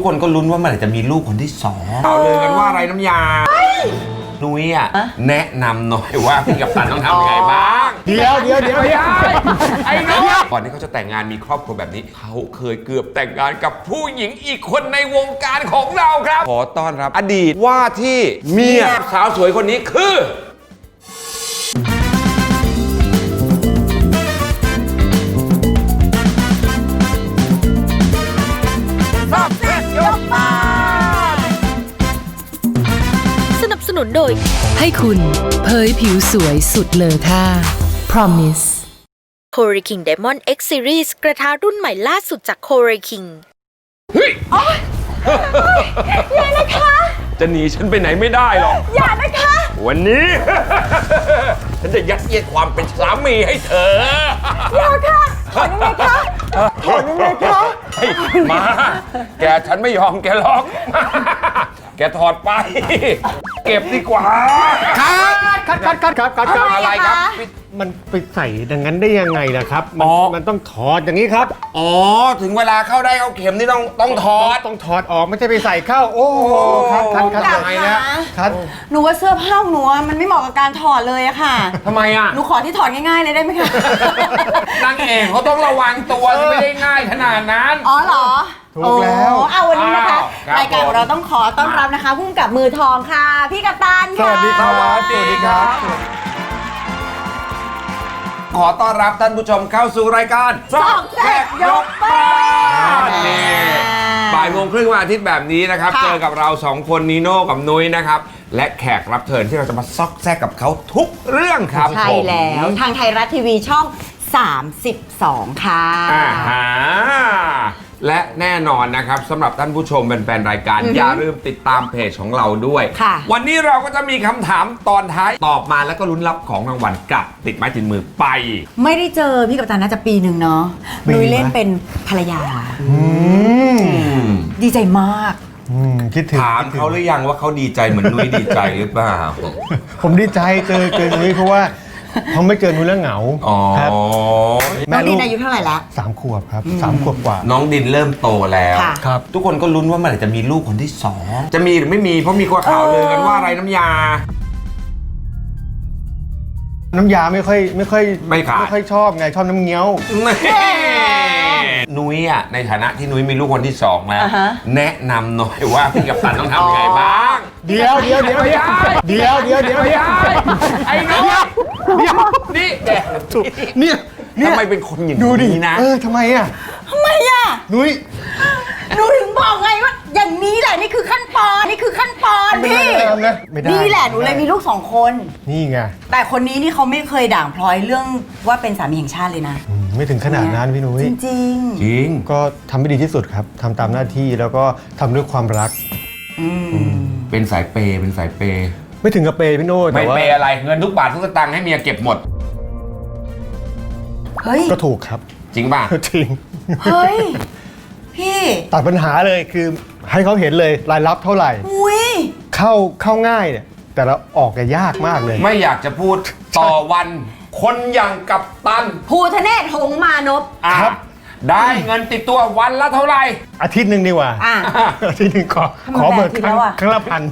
ทุกคนก็ลุ้นว่าเมื่อไหร่จะมีลูกคนที่สองเอาเลยกันว่าอะไรน้ำยา นุ้ยอะแนะนำหน่อยว่าพี่กับตันต้องทำยังไงบ้าง เดี๋ยวเดี๋ยวเดี๋ยวไม่ได้ไอ้นุ้ยก่อนที่เขาจะแต่งงานมีครอบครัวแบบนี้ เขาเคยเกือบแต่งงานกับผู้หญิงอีกคนในวงการของเราครับ ขอต้อนรับอดีตว่าที่เมียสาวสวยคนนี้คือ นับสนุนโดย ให้คุณเผยผิวสวยสุดเลอค่า Promise c o r e King Diamond X Series กระทะรุ่นใหม่ล่าสุดจาก c o r e King เฮ้ยอย่านะคะ จะหนีฉันไปไหนไม่ได้หรอก อย่านะคะ วันนี้ ฉันจะยัดเยียดความเป็นสามีให้เธอ อย่าค่ะถอนยังไงคะถอนยังไงคะเฮ้ยมา แกฉันไม่ยอมแกหรอก แกถอดไป เก็บดีกว่าคัดคัดคัดคัดคัดคัดอะไรครับ มันไปใส่อย่างนั้นได้ยังไงนะครับ มัอ๋นอมันต้องถอดอย่างนี้ครับ อ๋อ ถึงเวลาเข้าได้เข้าเข็มนี่ต้องต้องถอด ต้องถอดออกไม่ใช่ไปใส่เข้า โอ้โหคัดคัดคัดกลับยังไงค่ะนะคัดหนูว่าเสื้อผ้าของหนูอะมันไม่เหมาะกับการถอดเลยอะค่ะ ทำไมอะ หนูขอที่ถอดง่าย ๆ เลยได้ไหมคะ นางเอกเขาต้องระวังตัวที่ไม่ได้ง่ายขนาดนั้น อ๋อเหรอ ถูกแล้ว โอ้เอาวันนี้นะคะ อ้าวครับรายการของเราต้องขอต้อนรับนะคะพุ่มกับมือทองค่ะ พี่กัปตันสค่ะ วัสดีครับสวัสดีครับ ขอต้อนรับท่านผู้ชมเข้าสู่รายการสองแซ่บยกบ้านนี่บ่ายโมงครึ่งวันอาทิตย์แบบนี้นะครับ ค่ะ เจอกับเราสองคนนีโน่กับนุ้ยนะครับ และแขกรับเชิญที่เราจะมาซอกแซกกับเขาทุกเรื่องครับใช่ผมแล้วทางไทยรัฐทีวีช่อง 32 ค่ะ อ่าฮะ และแน่นอนนะครับสำหรับท่านผู้ชมเป็นแฟนๆรายการ อย่าลืมติดตามเพจของเราด้วย ค่ะ วันนี้เราก็จะมีคำถามตอนท้ายตอบมาแล้วก็ลุ้นรับของรางวัลกลับติดไม้ติดมือไป ไม่ได้เจอพี่กัปตันน่าจะปีหนึ่งเนาะปีนุ้ยไหมเล่นเป็นภรรยาอืมดีใจมาก อืมคิดถึงถามเขาหรือยังว่าเขาดีใจเหมือนนุ้ยดีใจหรือเปล่า ผมดีใจเจอเจอนุ้ยเพราะว่า เขาไม่เจอนุ้ยแล้วเหงาอ๋อ ครับน้แม่องลูดิกนอายุเท่าไหร่ละสามขวบครับสามขวบกว่า น้องดินเริ่มโตแล้ว ค่ะ ครับ ทุกคนก็ลุ้นว่าเมื่อไหร่จะมีลูกคนที่สอง จะมีหรือไม่มีเพราะมีข่าวลือกันว่าอะไรน้ำยา น้ำยาไม่ค่อยไม่ค่อยไม่ขาดไม่ค่อยชอบไงชอบน้ำเงี้ยว นุ้ยอะในฐานะที่นุ้ยมีลูกคนที่สองแล้ว อ่าฮะ แนะนำหน่อยว่าพี่กับตันต้องทำยังไงบ้าง เดี๋ยวเดี๋ยวเดี๋ยวเดี๋ยวเดี๋ยวเดี๋ยวเดี๋ยวเดี๋ยวไอ้นุ้ยเดี๋ยวนี่แกเนี่ยเนี่ย ทำไมเป็นคนอย่างดูดินี้นะ เออทำไมอะทำไมอะนุ้ย หนูถึงบอกไงว่า อย่างนี้แหละนี่คือขั้นตอนนี่คือขั้นตอนพี่ไม่ได้นะไม่ได้ นี่แหละหนูเลยมีลูกสองคน นี่ไง แต่คนนี้นี่เขาไม่เคยด่างพลอยเรื่องว่าเป็นสามีแห่งชาติเลยนะอืม ไม่ถึงขนาดนั้นพี่นุ้ยจริงจริง ก็ทำให้ดีที่สุดครับทำตามหน้าที่แล้วก็ทำด้วยความรัก ๆอืมเป็นสายเปย์เป็นสายเปย์ไม่ถึงกับเปย์พี่โน้ไม่แต่ว่าเปย์อะไรเงินทุกบาททุกสตางค์ให้เมียเก็บหมด เฮ้ย ก็ถูกครับ จริงป่ะ จริงเฮ้ย พี่ ตัดปัญหาเลยคือให้เขาเห็นเลยรายรับเท่าไหร่ อุ้ย เข้าเข้าง่ายเนี่ยแต่เราออกแกยากมากเลย ไม่อยากจะพูดต่อวัน คนอย่างกับตันภูทะเนศหงส์มานพอะครับ ได้เงินติดตัววันละเท่าไหร่ อาทิตย์หนึ่งดีกว่า อะ อาทิตย์หนึ่งขอทำไมขอเบิกแปดครั้งแล้วอะ ครั้งละพัน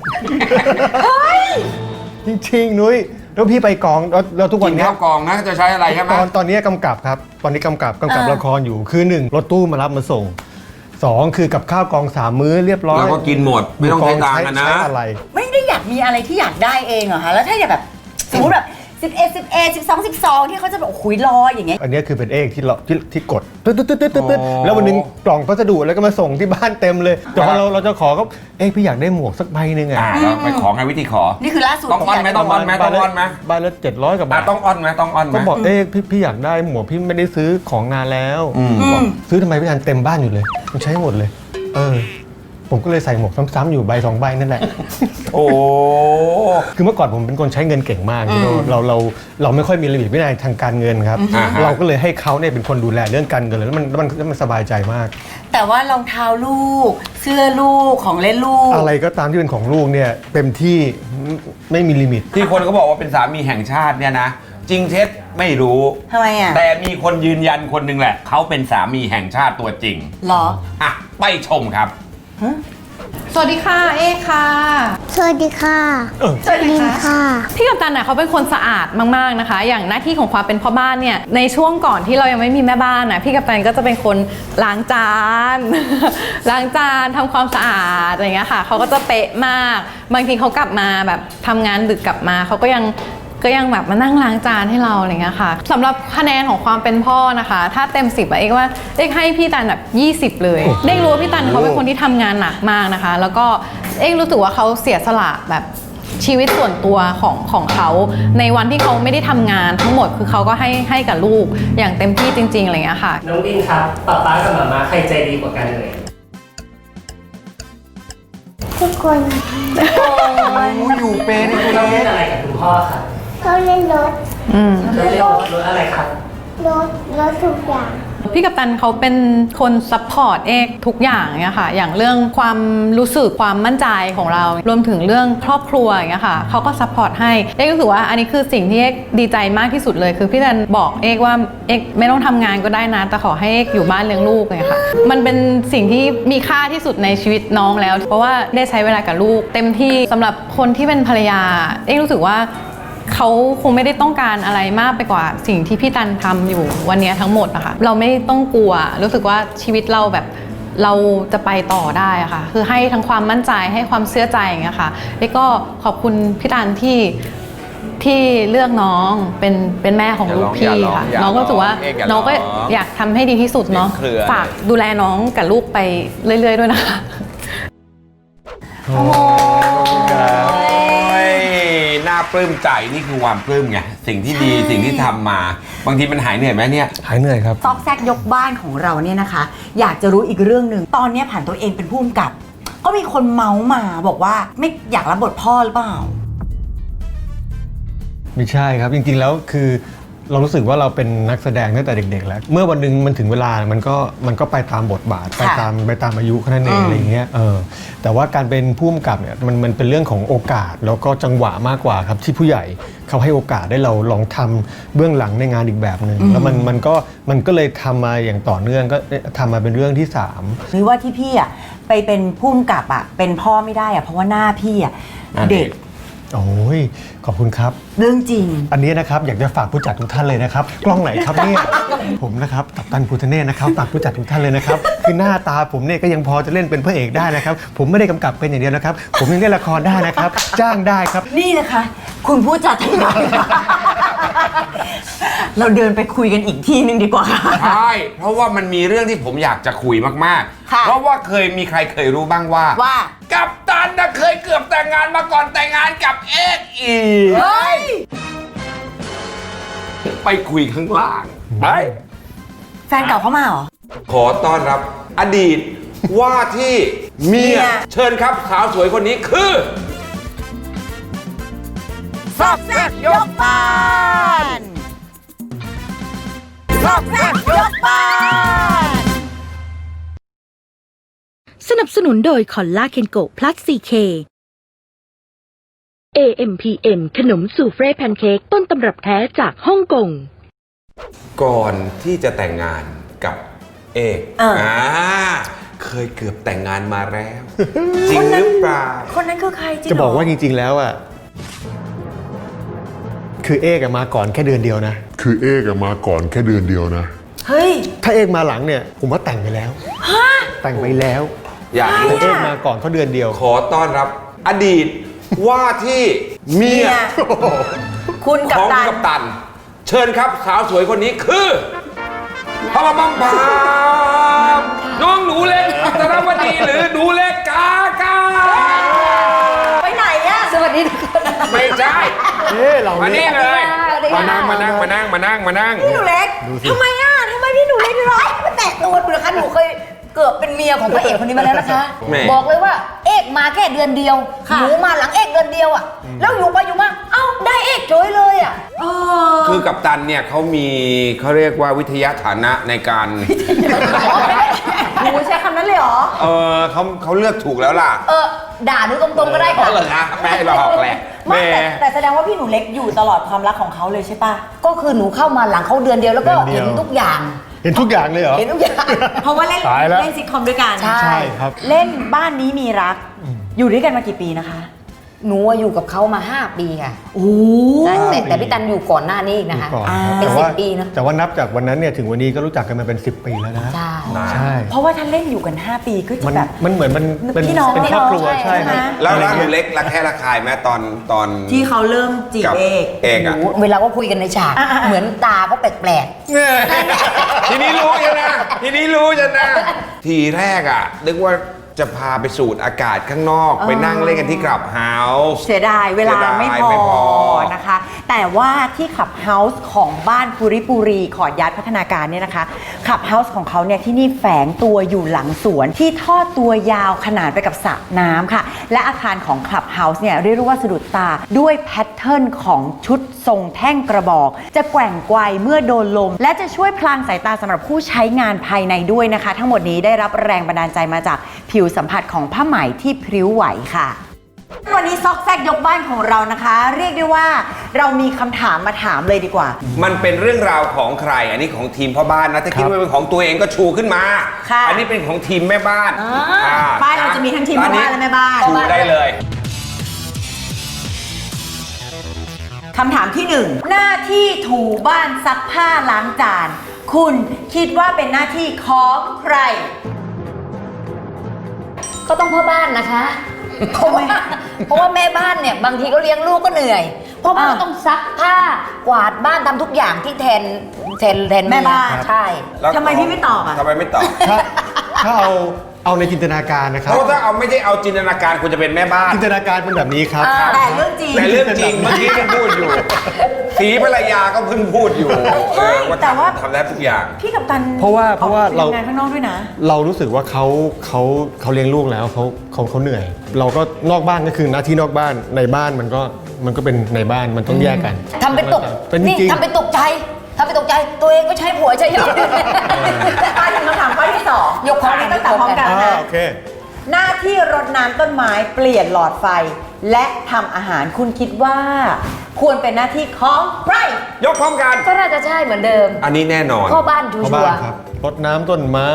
จริงๆ นุ้ยแล้วพี่ไปกองแล้วแล้วทุกวักินนเนี้ย ข้าวกองนะจะใช้อะไรใช่ไหม ตอนตอนนี้กำกับครับ ตอนนี้กำกับกำกับอ่าละครอยู่คือหนึ่งรถตู้มารับมาส่งสองคือกับข้าวกองสามมื้อเรียบร้อยแล้วก็กินหมดไม่ต้องใช้ตังค์กันนะ ใช้อะไร ไม่ได้อยากมีอะไรที่อยากได้เองเหรอคะ แล้วถ้าอยากแบบสมมติแบบ 11 11 12 12 ที่เขาจะแบบโอ้โหรออย่างเงี้ย อันนี้คือเป็นเอกที่เราที่ที่กดตึ๊ดตึ๊ดตึ๊ดตึ๊ดตึ๊ดตึ๊ดอ๋อแล้ววันหนึงกล่องพัสดุแล้วก็มาส่งที่บ้านเต็มเลยแต่พอเราเราจะขอก็เอ๊ะพี่อยากได้หมวกสักใบหนึ่งอ่าอะเราไปขอไงวิธีขอ นี่คือล่าสุดต้องอ้อนไหมที่ยากต้องอ้อนไหมต้องอ้อนไหมใบละเจ็ดร้อยกว่าอะบาทต้องอ้อนไหมต้องอ้อนไหม ก็บอกเอ๊ะพี่พี่อยากได้หมวกพี่ไม่ได้ซื้อของนานแล้วอืม บอกซื้อทำไมพี่ทันเต็มบ้านอยู่เลยมันใช้หมดเลย เออ ผมก็เลยใส่หมวกซ้ำๆอยู่ใบสองใบนั่นแหละ โอ้ คือเมื่อก่อนผมเป็นคนใช้เงินเก่งมากพี่โน่เราเราเราไม่ค่อยมีระเบียบวินัยทางการเงินครับ อ่าฮะ เราก็เลยให้เขาเนี่ยเป็นคนดูแลเรื่องการเงินเลยแล้วมันแล้วมันแล้วมันสบายใจมาก แต่ว่ารองเท้าลูก เสื้อลูกของเล่นลูก อะไรก็ตามที่เป็นของลูกเนี่ยเต็มที่ไม่ไม่มีลิมิต ที่คนเขาบอกว่าเป็นสามีแห่งชาติเนี่ยนะ จริงเท็จไม่รู้ ทำไมอะแต่มีคนยืนยันคนหนึ่งแหละ เขาเป็นสามีแห่งชาติตัวจริง เหรอ อะ ไปชมครับ สวัสดีค่ะ เอ๊ค่ะ สวัสดีค่ะสวัสดีลินค่ะ ค่ะ พี่กัปตันน่ะเขาเป็นคนสะอาดมากๆนะคะ อย่างหน้าที่ของความเป็นพ่อบ้านเนี่ยในช่วงก่อนที่เรายังไม่มีแม่บ้านน่ะพี่กัปตันก็จะเป็นคนล้างจาน ล้างจานทำความสะอาดอะไรเงี้ยค่ะเขาก็จะเป๊ะมาก บางทีเขากลับมาแบบทำงานดึกกลับมาเขาก็ยัง ก็ยังแบบมานั่งล้างจานให้เราอะไรเงี้ยค่ะสำหรับคะแนนของความเป็นพ่อนะคะ ถ้าเต็ม 10อะเอกว่าเอกให้พี่ตันแบบ20 เลยเอกรู้ว่าพี่ตันเขาเป็นคนที่ทำงานหนักมากนะคะ แล้วก็เอกรู้สึกว่าเขาเสียสละแบบชีวิตส่วนตัวของของเขาในวันที่เขาไม่ได้ทำงานทั้งหมดคือเขาก็ให้ให้กับลูกอย่างเต็มที่จริงๆอะไรอย่างเงี้ยค่ะ น้องดินครับป๊าป๊ากับหมาม้าใครใจดีกว่ากันเลย ทุกคนอยู่เป็นเราเล่นอะไรกับคุณพ่อครับ เขาเล่นรถอืมเราเล่นรถรถอะไรครับ รถรถทุกอย่างพี่กัปตันเขาเป็นคนซัพพอร์ตเอกทุกอย่างเนี่ยค่ะ อย่างเรื่องความรู้สึกความมั่นใจของเรา รวมถึงเรื่องครอบครัวอย่างเงี้ยค่ะเขาก็ซัพพอร์ตให้เอกรู้สึกว่าอันนี้คือสิ่งที่เอกดีใจมากที่สุดเลย คือพี่ตันบอกเอกว่าเอกไม่ต้องทำงานก็ได้นะ แต่ขอให้เอกอยู่บ้านเลี้ยงลูกเนี่ยค่ะ มันเป็นสิ่งที่มีค่าที่สุดในชีวิตน้องแล้ว เพราะว่าได้ใช้เวลากับลูก เต็มที่สำหรับคนที่เป็นภรรยา เอกรู้สึกว่า เขาคงไม่ได้ต้องการอะไรมากไปกว่าสิ่งที่พี่ตันทำอยู่วันนี้ทั้งหมดนะคะเราไม่ต้องกลัว รู้สึกว่าชีวิตเราแบบเราจะไปต่อได้อะค่ะ คือให้ทั้งความมั่นใจให้ความเชื่อใจอย่างเงี้ยค่ะแล้วก็ขอบคุณพี่ตันที่ที่เลือกน้องเป็นเป็นแม่ของลูกพี่ค่ะน้องก็รู้สึกว่าน้องก็อยากทำให้ดีที่สุดเนาะฝากดูแลน้องกับลูกไปเรื่อย ๆ ด้วยนะคะโอ้ยน่า ปลื้มใจนี่คือความปลื้มไงสิ่งที่ดีสิ่งที่ทำมา บางทีมันหายเหนื่อยไหมเนี่ย หายเหนื่อยครับ ซอกแซกยกบ้านของเราเนี่ยนะคะ อยากจะรู้อีกเรื่องหนึ่งตอนเนี้ยผ่านตัวเองเป็นผู้กำกับ ก็มีคนเมาส์มาบอกว่าไม่อยากรับบทพ่อหรือเปล่า ไม่ใช่ครับ จริงๆแล้วคือ เรารู้สึกว่าเราเป็นนักแสดงตั้งแต่เด็ก ๆ แล้ว เมื่อวันหนึงมันถึงเวลามันก็มันก็ไปตามบทบาท ไปตามไปตามอายุแค่นั้นเองอืมอะไรอย่างเงี้ยเออแต่ว่าการเป็นผู้กำกับเนี่ยมันมันเป็นเรื่องของโอกาสแล้วก็จังหวะมากกว่าครับที่ผู้ใหญ่เขาให้โอกาสได้เราลองทำเบื้องหลังในงานอีกแบบหนึ่งแล้วมันมันก็มันก็เลยทำมาอย่างต่อเนื่องก็ทำมาเป็นเรื่องที่สาม หรือว่าที่พี่อะไปเป็นผู้กำกับอะเป็นพ่อไม่ได้อะเพราะว่าหน้าพี่อะหน้าเด็เด็ก ก โอ้ยขอบคุณครับ เรื่องจริง อันนี้นะครับอยากจะฝากผู้จัดทุกท่านเลยนะครับ กล้องไหนครับเนี่ยผมนะครับกัปตันภูทะเนศนะครับฝากผู้จัดทุกท่านเลยนะครับคือหน้าตาผมเนี่ยก็ยังพอจะเล่นเป็นพระเอกได้นะครับ ผมไม่ได้กำกับเป็นอย่างเดียวนะครับ ผมยังเล่นละครได้นะครับ จ้างได้ครับ นี่นะคะ คุณผู้จัดทั้งหลาย เราเดินไปคุยกันอีกที่หนึ่งดีกว่า ใช่เพราะว่ามันมีเรื่องที่ผมอยากจะคุยมากค่ะ ๆ เพราะว่าเคยมีใครเคยรู้บ้างว่า ว่า กับตันนะเคยเกือบแต่งงานมาก่อนแต่งงานกับเอกอีกเฮ้ย ไปคุยข้างล่างไปแฟนเก่าเขามาเหรอ ขอต้อนรับอดีตว่าที่เมียเมีย เชิญครับสาวสวยคนนี้คือ ซอกแซกยกบ้านซอกแซกยกบ้าน สนับสนุนโดยคอลลาเคนโกพลัส 4K AMPM ขนมสูเฟรแพนเค้กต้นตำรับแท้จากฮ่องกง ก่อนที่จะแต่งงานกับเอกเอออ่าเคยเกือบแต่งงานมาแล้ว จริงหรือเปล่า คนนั้นคือใครจริงจะเหรบอกว่าจริงๆ แล้วอะ คือเอกอะมาก่อนแค่เดือนเดียวนะ คือเอกอะมาก่อนแค่เดือนเดียวนะ เฮ้ย ถ้าเอกมาหลังเนี่ยผมว่าแต่งไปแล้ว แต่งไปแล้วอยากรู้แต่เอกมาก่อนเขาเดือนเดียวขอต้อนรับ อดีตว่าที่เมียเมียคุณกับของตัน กัปตัน เชิญครับสาวสวยคนนี้คือพามบัมพามน้องหนูเล็กอัตรวดีหรือหนูเล็กกา อะสวัสดีทุกคนไม่ใช่ เอ๊ะเรามาเนี่นี่ยเลยสวัสดีมาค่ะนั่งมานั่งมานั่งมานั่งมานั่ง พี่หนูเล็กทำไมอะทำไมพี่หนูเล็กร้ายมาแตะตัวหนูนะคะหนูเคยเกือบเป็นเมียของพระเอกคนนี้มาแล้วนะคะ แหม่ บอกเลยว่า เอกมาแค่เดือนเดียว หนูมาหลังเอกเดือนเดียวอะแล้วอยู่ไปอยู่มาเอ้าได้เอกเฉยเลยอะเออคือกัปตันเนี่ยเขามีเขาเรียกว่าวิทยาฐานะในการ หนูใช้คำนั้นเลยเหรอ เออเขาเขาเลือกถูกแล้วล่ะเออด่าหนูตรงๆก็ได้เพค่ะราะเหรอคะไม่ให้หลอกแหละไม่แหแต่ม่แต่แสดงว่าพี่หนูเล็กอยู่ตลอดความรักของเขาเลยใช่ปะก็คือหนูเข้ามาหลังเขาเดือนเดียวแล้วก็เดือนเดีเห็ยวนทุกอย่าง เห็นทุกอย่างเลยเหรอ เห็นทุกอย่าง เพราะว่าเล่นตายแล้วเล่นซิทคอมด้วยกันใช่ ใช่ครับ เล่นบ้านนี้มีรัก อยู่ด้วยกันมากี่ปีนะคะ หนูอะอยู่กับเขามา 5 ปีค่ะโอ้ใช่แต่แต่พี่ตันอยู่ก่อนหน้านี้อีกนะคะก่อนอ่าครับเป็นแต่ว่า10ปีนะแต่ว่านับจากวันนั้นเนี่ยถึงวันนี้ก็รู้จักกันมาเป็น 10 ปีแล้วนะใช่ ใช่ เพราะว่าถ้าเล่นอยู่กัน 5 ปีก็จะมันแบบ มันเหมือนมันเป็นพี่น้องเป็นครอบครัวพี่น้องใช่ครับใช่ไหมแล้วอะไรแล้วหนูเงี้ยเล็กรักแค่ระคายไหมตอนตอนที่เขาเริ่มจีบกับเอกเอกอะ หนูเวลาก็คุยกันในฉาก เหมือนตาก็แปลกทีนี้รู้ยังนะ ทีนี้รู้ยังนะ ทีแรกอะ นึกว่า จะพาไปสูดอากาศข้างนอก ไปนั่งเล่นกันที่กลับเฮาส์ เสียดายเวลาเสียดายไม่พไม่พออนะคะ แต่ว่าที่ ขับเฮาส์ของบ้านปุริปุรีขอดยัดพัฒนาการเนี่ยนะคะขับเฮาส์ของเขาเนี่ยที่นี่แฝงตัวอยู่หลังสวนที่ทอดตัวยาวขนานไปกับสระน้ำค่ะ และอาคารของขับเฮาส์เนี่ยเรียกว่าสะดุดตาด้วยแพทเทิร์นของชุดทรงแท่งกระบอก จะแกว่งไกวเมื่อโดนลม และจะช่วยพลางสายตาสำหรับผู้ใช้งานภายในด้วยนะคะ ทั้งหมดนี้ได้รับแรงบันดาลใจมาจากผิวสัมผัสของผ้าไหมที่พริ้วไหวค่ะ วันนี้ซอกแซกยกบ้านของเรานะคะ เรียกได้ว่าเรามีคำถามมาถามเลยดีกว่า มันเป็นเรื่องราวของใคร อันนี้ของทีมพ่อบ้านนะถ้าคิดว่าเป็นของตัวเองก็ชูขึ้นมาค่ะ อันนี้เป็นของทีมแม่บ้านอ่าอ่บ้านเราจะมีทั้งทีมพ่อบ้านและแม่บ้านชูได้เลย คำถามที่หนึ่งหน้าที่ถูบ้านซักผ้าล้างจาน คุณคิดว่าเป็นหน้าที่ของใครๆก็ต้องพ่อบ้านนะคะ เพราะว่าเพราะว่าแม่บ้านเนี่ยบางทีก็เลี้ยงลูกก็เหนื่อยพ่อบ้านอ่าก็ต้องซักผ้ากวาดบ้านทำทุกอย่างที่แทนแทนแทนแม่บ้าน ใช่ แล้วทำไมพี่ไม่ตอบอะ ทำไมไม่ตอบ ถ้าถ้าเอา เอาในจินตนาการนะคเพรับราะถ้าเอาไม่ได้เอาจินตนาการคุณจะเป็นแม่บ้าน จินตนาการเป็นแบบนี้ครับ แต่เรื่องจริงแต่เรื่องจริงเมื่อกี้เพิ่งพูดอยู่ สีภรรยาก็เพิ่งพูดอยู่เออว่าแต่ว่าทำทำได้ทุกอย่าง พี่กับตันเพราะว่าเพราะว่าเรา ออกไปทำงานข้างนอกด้วยนะ เรารู้สึกว่าเขาเขาเขาเลี้ยงลูกแล้วเขาเขาเขาเหนื่อย เราก็นอกบ้านก็คือหน้าที่นอกบ้านในบ้านมันก็มันก็เป็นในบ้านมันต้องแยกกันทำเป็นตกเป็นจนี่ริงทำเป็นตกใจทำเป็น ตกใจตัวเองก็ใช้ผัวใช้ยอดมาถึงคำถามข้อที่สองยกพร้อมกันตั้งแต่พร้อมกันอ่านะโอเค หน้าที่รดน้ำต้นไม้เปลี่ยนหลอดไฟ และทำอาหารคุณคิดว่า ควรเป็นหน้าที่ของใคร ยกพร้อมกัน ก็น่าจะใช่เหมือนเดิมอันนี้แน่นอน พ่อบ้านชัพ่อวบ้านร์ครับรดน้ำต้นไม้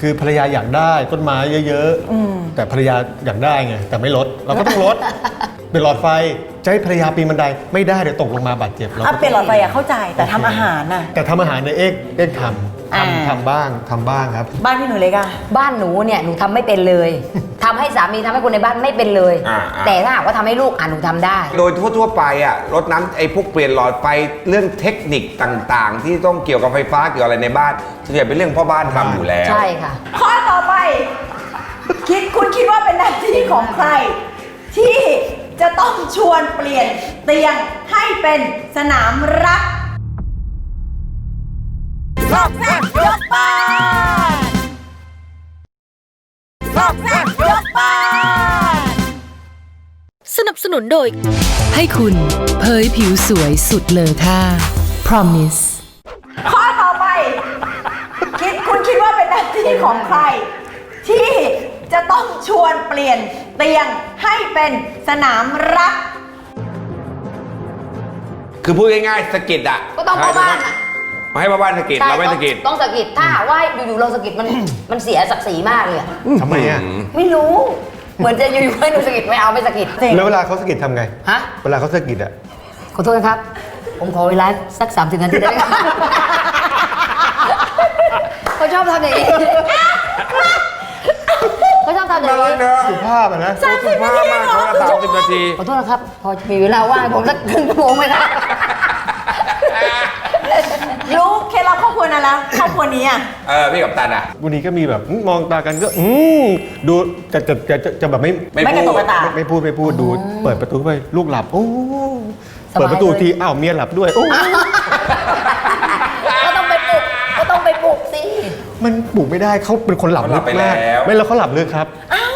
คือภรรยาอยากได้ต้นไม้เยอะๆแต่ภรรยาอยากได้ไงแต่ไม่ลดเราก็ต้องลด เป็นหลอดไฟ จะให้ภรรยาปีนบันไดไม่ได้เดี๋ยวตกลงมาบาดเจ็บเราอะก็ เปลี่ยนหลอดไฟอะเข้าใจแต่ทำอาหารน่ะ แต่ทำอาหารในยเอกเอกทำอ่า ทำทำบ้างทำบ้างครับ บ้านพี่หนูเล็กอะบ้านหนูเนี่ยหนูทำไม่เป็นเลย ทำให้สามีทำให้คนในบ้านไม่เป็นเลย อ่าอ่า แต่ถ้าหากว่าทำให้ลูกอะหนูทำได้ โดยทั่วๆไปอะรถน้ำไอ้พวกเปลี่ยนหลอดไฟเรื่องเทคนิคต่างๆ ที่ต้องเกี่ยวกับไฟฟ้าเกี่ยวอะไรในบ้านส่วนใหญ่เป็นเรื่องพ่อบ้านทำอยู่แล้ว ใช่ค่ะ ข้อต่อไป คิดคุณคิดว่าเป็นหน้าที่ของใคร ที่ จะต้องชวนเปลี่ยนเตียงให้เป็นสนามรักรอบแรกยกบ้านรอบแรกยกบ้าน สนับสนุนโดย ให้คุณเผยผิวสวยสุดเลอค่า Promise ข้อต่อไป คิดคุณคิดว่าเป็นหน้าที่ของใคร ที่จะต้องชวนเปลี่ยน เตียงให้เป็นสนามรัก คือพูดง่ายๆสะกิดอะก็ต้องพ่อบ้านอะมาให้พ่อบ้านสะกิดใช่เราไม่ต้องสะกิดต้องสะกิดถ้าหากว่าอยู่ๆเราสะกิดมัน มันเสียศักดิ์ศรีมากเลยอะทำไมอะ ไม่รู้ เหมือนจะอยู่ๆให้หนูสะกิดไม่เอาไม่สะกิดแล้วเวลาเขาสะกิดทำไง ฮะ เวลาเขาสะกิดอะ ขอโทษนะครับ ผมขอเวลาสักสามสิบนาทีได้ไหมครับเขาชอบทำอย่างนี้ เขาชอบทำอย่างนี้สุภาพอะนะสุภาพมากเขาละสามสิบนาทีขอโทษนะครับ พอมีเวลาว่างให้ผมสักครึ่งชั่วโมงไหมครับรู้เคล็ดลับครอบครัวนั้นแล้วครอบครัวนี้อะเออพี่กับตันอะวันนี้ก็มีแบบมองตากันก็อืมดูจะจะจะจะจะแบบไม่ไม่ไม่กระตุกกระตากไม่ไม่พูดไม่พูดดู เปิดประตูไปลูกหลับโอ้สบายเปิดประตูเลยทีอ้าวเมียหลับด้วยโอ้ ก็ต้องไปปลุก ก็ต้องไปปลุกสิ มันปลุกไม่ได้เขาเป็นคนหลับเขาหลับไปมากแล้ว ไม่แล้วเขาหลับลึกครับ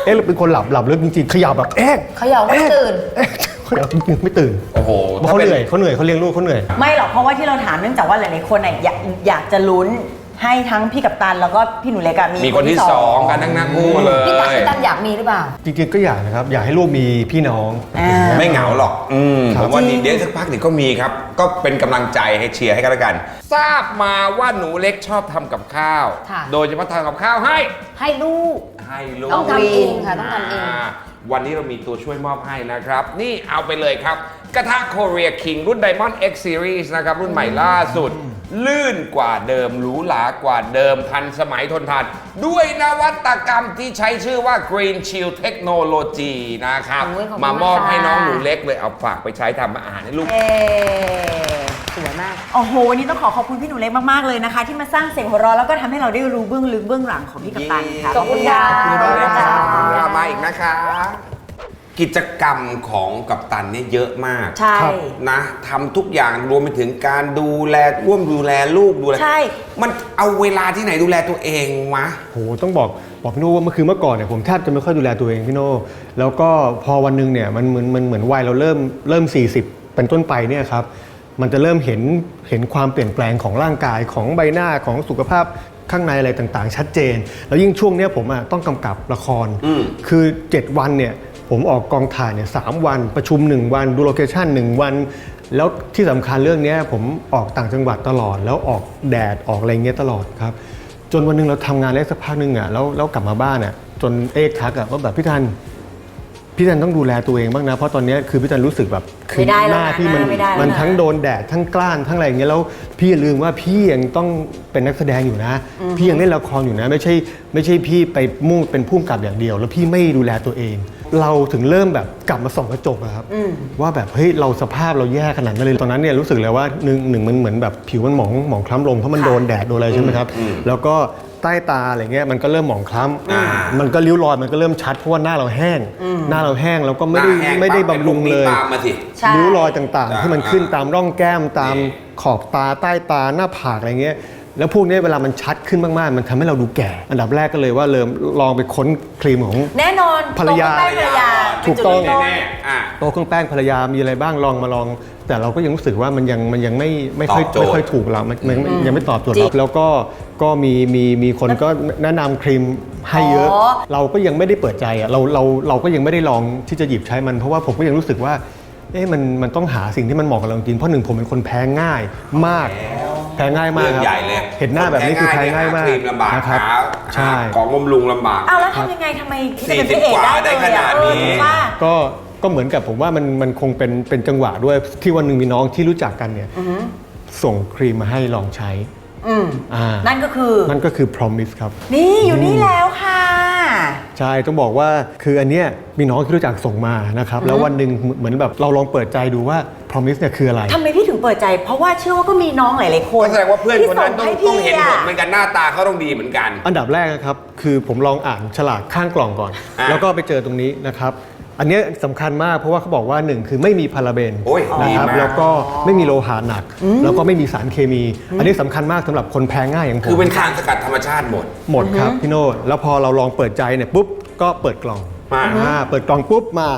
เอ๊ะเราเป็นคนหลับหลับลึกจริงๆเขย่าแบบเอ๊ะเขย่าไม่ตื่น เอ๊ะเขย่าจริงๆไม่ตื่นโอ้โหเพราะเขาเหนื่อยเขาเหนื่อยเขาเลี้ยงลูกเขาเหนื่อย ไม่หรอกเพราะว่าที่เราถามเนื่องจากว่าหลายๆคนอะอยากอยากจะลุ้น ให้ทั้งพี่กัปตันแล้วก็พี่หนูเล็กอะมีมีคนที่สองกันทั้งนั้นคู่เลพี่ตั๊กย พี่ตั๊กอยากมีหรือเปล่า จริงๆก็อยากนะครับ อยากให้ลูกมีพี่น้องอ่า ไม่เหงาหรอกอืมครัผบมว่าเดี๋ยวสักพักเดี๋ยวก็มีครับ ก็เป็นกำลังใจให้เชียร์ให้กันแล้วกัน ทราบมาว่าหนูเล็กชอบทำกับข้าว ค่ะ โดยเฉพาะทำกับข้าวให้ ให้ลูก ให้ลูกต้องทำเองค่ะต้องทำเองาวันนี้เรามีตัวช่วยมอบให้นะครับ นี่เอาไปเลยครับ กระทะ Korea King รุ่น Diamond X Series นะครับ รุ่นใหม่ล่าสุด ลื่นกว่าเดิมหรูหรากว่าเดิมทันสมัยทนทาน ด้วยนวัตกรรมที่ใช้ชื่อว่า Green Shield Technology นะครับ โอ้ยขอบคุณมามอบให้น้องค่ะหนูเล็กเลยเอาฝากไปใช้ทำอาหารให้ลูก เอ่สวยมาก โอ้โห วันนี้ต้องขอขอบคุณพี่หนูเล็กมาก ๆ เลยนะคะ ที่มาสร้างเสียงหัวเราะแล้วก็ทำให้เราได้รู้เบื้องลึกเบื้องหลังของพี่กัปตันค่ะ ขอบคุณค่ะ ขอบคุณได้ค่ะครับมาอีกนะคะ กิจกรรมของกัปตันเนี่ยเยอะมากใช่นะทำทุกอย่างรวมไปถึงการดูแลร่วมดูแลลูกดูแลใช่ มันเอาเวลาที่ไหนดูแลตัวเองวะ โหต้องบอกบอกพี่โน่ว่าเมื่อคือเมื่อก่อนเนี่ยผมแทบจะไม่ค่อยดูแลตัวเองพี่โน่แล้วก็พอวันหนึงเนี่ยมันเหมือนมันเหมือนวัยเราเริ่มเริ่ม 40 เป็นต้นไปเนี่ยครับมันจะเริ่มเห็นเห็นความเปลี่ยนแปลงของร่างกายของใบหน้าของสุขภาพข้างในอะไรต่างๆ ชัดเจน แล้วยิ่งช่วงเนี้ยผมอะต้องกำกับละครอืมคือ 7 วันเนี่ย ผมออกกองถ่ายเนี่ยสามวัน ประชุม 1 วันดูโลเคชั่น1วัน แล้วที่สำคัญเรื่องเนี้ยผมออกต่างจังหวัดตลอด แล้วออกแดดออกอะไรเงี้ยตลอดครับ จนวันหนึงเราทำงานได้สักพักหนึ่งอะแล้วแล้วกลับมาบ้านอะจนเอกทักอะว่าแบบพี่ทันพี่ทันต้องดูแลตัวเองบ้างนะ เพราะตอนเนี้ยคือพี่ทันรู้สึกแบบคืไม่ได้แล้วหน้านะพี่มันไม่ได้แล้วมันนะทั้งโดนแดดทั้งกล้านทั้งอะไรอย่างเงี้ยแล้วพี่อย่าลืมว่าพี่ยังต้องเป็นนักแสดงอยู่นะ พี่ยังเล่นละครอยู่นะ ไม่ใช่ไม่ใช่พี่ไปมุ่งเป็นผู้กำกับอย่างเดียว แล้วพี่ไม่ดูแลตัวเอง เราถึงเริ่มแบบกลับมาส่องกระจกอะครับว่าแบบเฮ้ยเราสภาพเราแย่ขนาดนั้นเลยตอนนั้นเนี่ยรู้สึกเลยว่าหนึ่งหนึ่งมันเหมือนแบบผิวมันหมองหมองคล้ำลงเพราะมันโดนแดดโดนอะไรใช่ไหมครับแล้วก็ใต้ตาอะไรเงี้ยมันก็เริ่มหมองคล้อ่าำมันก็ริ้วรอยมันก็เริ่มชัดเพราะว่าหน้าเราแห้ง หน้าเราแห้งแล้วก็ไม่ได้หน้าแห้งไม่ได้ปั๊บำรุงเลยป็นพวกนี้ตามมาสิใช่ ริ้วรอยต่างๆ ที่มันขึ้นอ่าตามร่องแก้มตามนี่ขอบตาใต้ตาหน้าผากอะไรเงี้ย แล้วพวกเนี้ยเวลามันชัดขึ้นมากๆ มันทำให้เราดูแก่ อันดับแรกก็เลยว่าเริ่มลองไปค้นครีมของ แน่นอนภรรยาตงกับแป้งภรรยาถูกต้องเป็นจุดเริ่มต้นแน่ๆอะ โต๊ะเครื่องแป้งภรรยามีอะไรบ้างลองมาลอง แต่เราก็ยังรู้สึกว่ามันยังมันยังไม่ไม่ค่อยตอบโจทย์ ไม่ค่อยถูกเรามันมันมันยังไม่ตอบโจทย์จริเรางแล้วก็ก็มีมีมีคนก็แนะนำครีมให้เยอะ อ๋อ เราก็ยังไม่ได้เปิดใจอะเราเราเราก็ยังไม่ได้ลองที่จะหยิบใช้มันเพราะว่าผมก็ยังรู้สึกว่าเอ๊ะมันมันต้องหาสิ่งที่มันเหมาะกับเราจริงเพราะหนึ่งผมเป็นคนแพ้ง่ายมาก แพ้ง่ายมากเรื่องครับใหญ่เลยเห็นหน้าแบบนี้คือแพ้ง่ายมากครีมลำบากนะครับ หาใช่หาของบำรุงลำบาก เอาแล้วทำยังไงทำไมจะเป็นพระ40เอกกว่าได้ได้เลยขนาอะดเอนี้อถูกป่ะก็ก็เหมือนกับผมว่ามันมันคงเป็นเป็นจังหวะด้วยที่วันหนึ่งมีน้องที่รู้จักกันเนี่ยส่งครีมมาให้ลองใช้ อืมอ่านั่นก็คือ นั่นก็คือ promise ครับ นี่อยู่นี่แล้วค่ะ ใช่ต้องบอกว่าคืออันเนี้ยมีน้องที่รู้จักส่งมานะครับ แล้ววันหนึ่งเหมือนแบบเราลองเปิดใจดูว่า promise เนี่ยคืออะไร ทำไมพี่ถึงเปิดใจ เพราะว่าเชื่อว่าก็มีน้องหลายๆคนก็แสดงว่าเพื่อนคนนั้นต้องที่ต้องเห็นผละเหมือนกันหน้าตาเขาต้องดีเหมือนกัน อันดับแรกนะครับ คือผมลองอ่านฉลากข้างกล่องก่อน อ่าแล้วก็ไปเจอตรงนี้นะครับ อันเนี้ยสำคัญมากเพราะว่าเขาบอกว่าหนึ่งคือไม่มีพาราเบนโอ้ยนะครับดีมาก แล้วก็ไม่มีโลหะหนัก แล้วก็ไม่มีสารเคมี อันนี้สำคัญมากสำหรับคนแพ้ง่ายอย่างผมคือเป็นสารสกัดธรรมชาติหมด หมดครับพี่โน่แล้วพอเราลองเปิดใจเนี่ยปุ๊บก็เปิดกล่องมา อ่าเปิดกล่องปุ๊บมา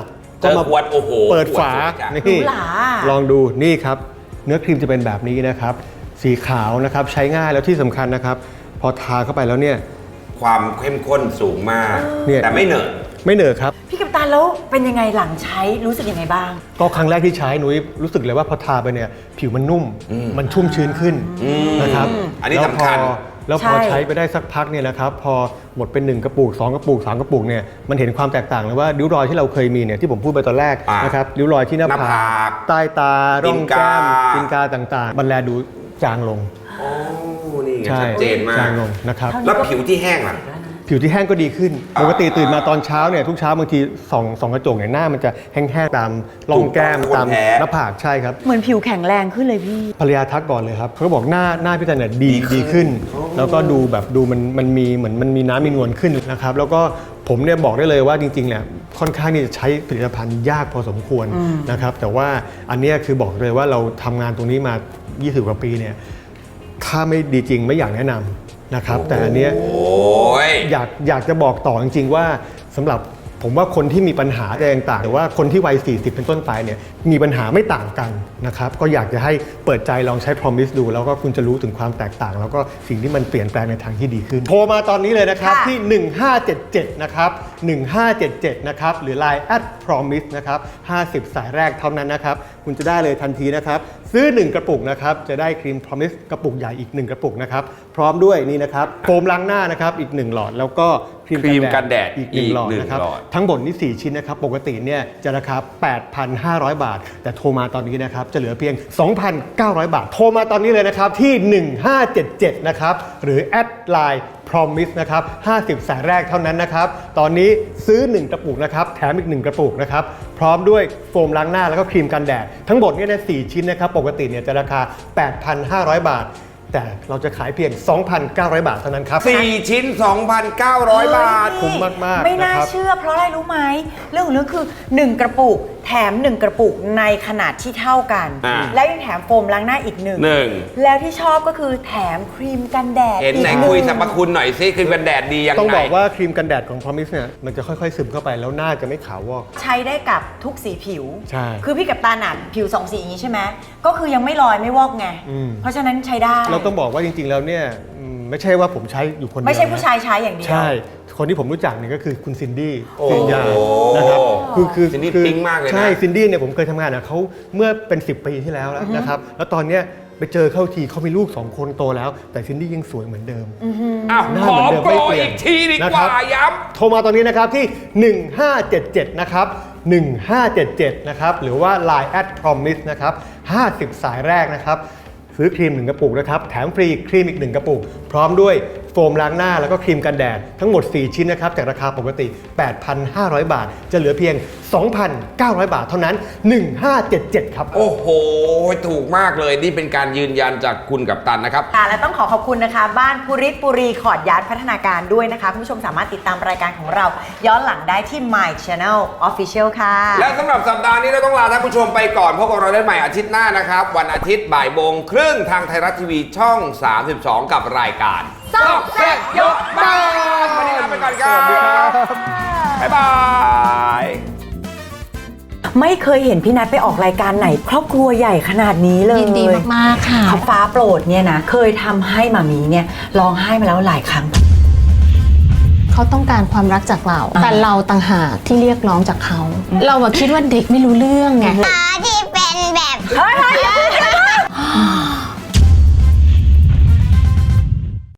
เจอขวดโอ้โหเปิดฝาขวดสวยจัง นี่ หรูหราลองดูนี่ครับ เนื้อครีมจะเป็นแบบนี้นะครับ สีขาวนะครับ ใช้ง่ายแล้วที่สำคัญนะครับ พอทาเข้าไปแล้วเนี่ย ความเข้มข้นสูงมาก เนี่ย แต่ไม่เหนอะ ไม่เหนอะครับ พี่กัปตันแล้วเป็นยังไงหลังใช้รู้สึกยังไงบ้าง ก็ครั้งแรกที่ใช้หนุ้ยรู้สึกเลยว่าพอทาไปเนี่ยผิวมันนุ่มมันชุ่มชื้นขึ้นนะครับอันนี้แล้วสำคัญพอแล้วพอใช่ ใช้ไปได้สักพักเนี่ยนะครับพอหมดเป็น1กระปุก2กระปุก3กระปุกเนี่ยมันเห็นความแตกต่างเลยว่าริ้วรอยที่เราเคยมีเนี่ยที่ผมพูดไปตอนแรกอ่านนะครับริ้วรอยที่หน้าหน้าผาผากกใต้ตาร่องแก้มตีตีนนกากาต่างๆ มันแลดูจางลงโอ้นี่ไงใช่ชัดเจนมาจากงลงนะครับ แล้วผิวที่แห้งล่ะ ผิวที่แห้งก็ดีขึ้น ปกติตื่นมาตอนเช้าเนี่ยทุกเช้าบางทีส่องส่องกระจกเนี่ยหน้ามันจะแห้งๆตามร่องแก้มถูกต้องตามคนแพ้ หน้าผากใช่ครับ เหมือนผิวแข็งแรงขึ้นเลยพี่ ภรรยาทักก่อนเลยครับเขาก็บอกหน้าหน้าพี่แตนเนี่ยดีดีดีขึ้ขึ้นนแล้วก็ดูแบบดูมันมันมีเหมือนมันมีน้ำมีนวลขึ้นนะครับ แล้วก็ผมเนี่ยบอกได้เลยว่าจริงๆเนี่ยค่อนข้างที่จะใช้ผลิตภัณฑ์ยากพอสมควรนะครับ แต่ว่าอันเนี้ยคือบอกเลยว่าเราทำงานตรงนี้มา 20 กว่าปีเนี่ย ถ้าไม่ดีจริงไม่อยากแนะนำ นะครับ แต่อันเนี้ยโอ้ยอยากอยากจะบอกต่อจริงๆว่าสำหรับผมว่าคนที่มีปัญหาอะไรต่างๆหรือว่าคนที่วัย40 เป็นต้นไปเนี่ยมีปัญหาไม่ต่างกันนะครับก็อยากจะให้เปิดใจลองใช้ Promise ดู แล้วก็คุณจะรู้ถึงความแตกต่าง แล้วก็สิ่งที่มันเปลี่ยนแปลงในทางที่ดีขึ้น โทรมาตอนนี้เลยนะครับค่ะ ที่ 1577 นะครับ 1577 นะครับ หรือ Line at promise นะครับ 50 สายแรกเท่านั้นนะครับ คุณจะได้เลยทันทีนะครับ ซื้อ 1 กระปุกนะครับ จะได้ครีม promise กระปุกใหญ่อีก 1 กระปุกนะครับ พร้อมด้วยนี่นะครับโฟมล้างหน้านะครับอีก 1 หลอด แล้วก็ครีมครีมกันแดดอีกอีก1หลอดหนึ่งนะครับหลอด ทั้งหมดนี่4ชิ้นนะครับ ปกติเนี่ยจะราคา 8,500 บาท แต่โทรมาตอนนี้นะครับจะเหลือเพียง 2,900 บาท โทรมาตอนนี้เลยนะครับที่ 1577 นะครับ หรือแอดไลน์ promise นะครับ 50 สายแรกเท่านั้นนะครับ ตอนนี้ซื้อ 1 กระปุกนะครับ แถมอีก 1 กระปุกนะครับ พร้อมด้วยโฟมล้างหน้าแล้วก็ครีมกันแดด ทั้งหมดเนี่ยนะ4ชิ้นนะครับ ปกติเนี่ยจะราคา 8,500 บาท แต่เราจะขายเพียง 2,900 บาทเท่านั้นครับ สี่ชิ้น 2,900 บาท คุ้มมากๆไม่น่านะครับ เชื่อเพราะอะไรรู้ไหมเรื่องของเรื่องคือ 1 กระปุก แถม 1 กระปุกในขนาดที่เท่ากัน อ่า แล้วยังแถมโฟมล้างหน้าอีกหนึ่งหนึ่งแล้วที่ชอบก็คือแถมครีมกันแดดเห็นไหนอีกคุยงสรรพคุณหน่อยซิครีมกันแดดดียังไง ต้องบอกว่าครีมกันแดดของ Promise เนี่ยมันจะค่อย ๆ ซึมเข้าไปแล้วหน้าจะไม่ขาววอก ใช้ได้กับทุกสีผิว ใช่คือพี่กับตาหนัดผิวสองสีอย่างนี้ใช่ไหม ก็คือยังไม่ลอยไม่วอกไง อืม เพราะฉะนั้นใช้ได้ เราต้องบอกว่าจริงๆแล้วเนี่ยอืมไม่ใช่ว่าผมใช้อยู่คนเดียวไม่ใช่นะผู้ชายใช้อย่างเดียว ใช่ คนที่ผมรู้จักเนี่ยก็คือคุณซินดี้โอ้ซินยานะครับคือคือซินดี้คือปิ๊งมากเลยนะ ใช่ซินดี้เนี่ยผมเคยทำงานกับเขาเมื่อเป็น 10 ปีที่แล้วแล้วนะครับแล้วตอนเนี้ยไปเจอเข้าทีเขามีลูก2คนโตแล้ว แต่ซินดี้ยังสวยเหมือนเดิม อ้าวหน้าขอเหมือนเดิมโปรไม่เปลี่ยนอีกทีดีนะกครัว่าบย้โทรมาตอนนี้นะครับที่ 1577 นะครับ 1577 นะครับ หรือว่า Line at promise นะครับ 50 สายแรกนะครับ ซื้อครีม 1 กระปุกนะครับ แถมฟรีครีมอีก 1 กระปุก พร้อมด้วยโฟมล้างหน้าแล้วก็ครีมกันแดดทั้งหมด 4 ชิ้นนะครับ จากราคาปกติ 8,500 บาท จะเหลือเพียง 2,900 บาทเท่านั้น 1577 ครับำโอ้โห ถูกมากเลยนี่เป็นการยืนยันจากคุณกับตันนะครับ ค่ะและต้องขอขอบคุณนะคะ บ้านปุริปุรีขอดยานพัฒนาการด้วยนะคะ คุณผู้ชมสามารถติดตามรายการของเรา ย้อนหลังได้ที่ My Channel Official ค่ะ และสำหรับสัปดาห์นี้เราต้องลาท่านผู้ชมไปก่อนพบกับเราได้ใหม่อาทิตย์หน้านะครับ วันอาทิตย์บ่ายโมงครึ่งทางไทยรัฐทีวีช่อง 32 กับรายการ ซอกแซกยกบ้านวันนี้ลาไปก่อนครับสวัสดีครับบ๊ายบายไม่เคยเห็นพี่นัทไปออกรายการไหน ครอบครัวใหญ่ขนาดนี้เลยยินดีมากๆค่ะคำฟ้าโปรดเนี่ยนะเคยทำให้มามีเนี่ยร้องไห้มาแล้วหลายครั้ง เขาต้องการความรักจากเรา แต่เราต่างหากที่เรียกร้องจากเขา เราอะคิดว่าเด็กไม่รู้เรื่องไง ตาดิ